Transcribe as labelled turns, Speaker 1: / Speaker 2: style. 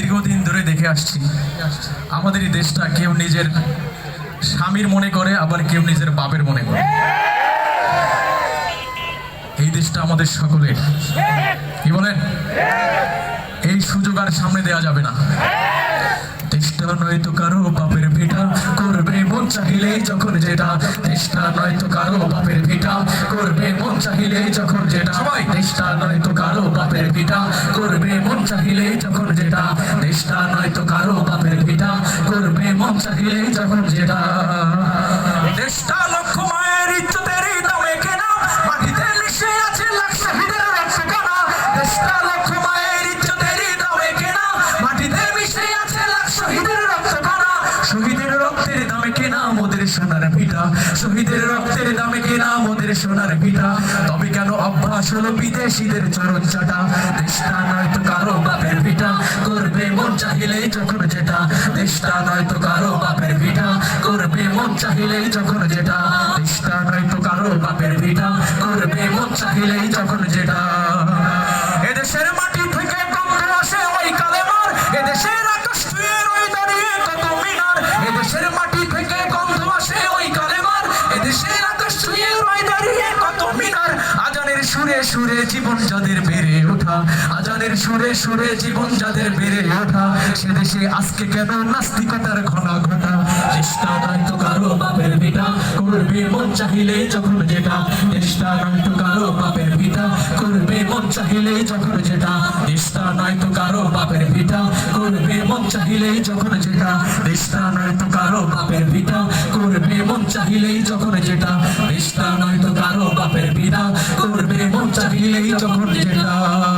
Speaker 1: দীর্ঘদিন ধরে দেখে আসছি। আমাদের এই দেশটা কেউ নিজের স্বামীর মনে করে, আবার কেউ নিজের বাপের মনে করে। এই দেশটা আমাদের সকলের। কি বলেন? এই সুযোগ আর সামনে দেওয়া যাবে না। নয়তো কারও বাপের ভিটা, করবে মন চাহিলে যখন যেটা। চেষ্টা নয়তো কারও বাপের ভিটা, করবে মন চাহিলে যখন যেটা। সবাই চেষ্টা নয়তো কারও বাপের ভিটা চাহিলে যখন যেটা চেষ্টা নয়তো কারও বাপের ভিটা করবে মন চাহিলে যখন যেটা। মায়ের দামে কেনা মাটিতে মিশে আছে লাখ শহীদের রক্ত কানা চেষ্টা লক্ষ মায়ের ইজ্জতের দামে কেনা মাটিতে মিশে আছে লাখ শহীদের রক্ত কানা শহীদের রক্তের দামে কেনা মোদের সোনার পিঠা, শহীদের রক্তের দামে কেনা মোদের সোনার পিঠা তবে কেন অভ্যাস হলো বিদেশিদের চরণ চাটা দেশটা নয়তো কারও বাপের পিঠা, করবে মন চাহিলেই যখন যেটা। দেশটা নয়তো কারও বাপের পিঠা, করবে মন চাহিলেই যখন যেটা। সুরে সুরে জীবন যাদের বেড়ে ওঠা, আজানের সুরে সুরে জীবন যাদের বেড়ে ওঠা, সে দেশে আজকে কেন নাস্তিকতার ঘনা ঘটা? চেষ্টা নয়তো কারও বাপের পিতা করবে মন চাহিলে যখন যেটা। চেষ্টা নয়তো কারও বাপের পিতা করবে মন চাহিলে যখন যেটা। চেষ্টা নয়তো কারও বাপের পিতা করবে মন চাহিলে যখন যেটা। চেষ্টা নয়তো কারও বাপের পিতা চাহিলেই যখন যেটা চেষ্টা নয়তো কারও বাপের পিতা করবে মন চাহিলেই যখন যেটা।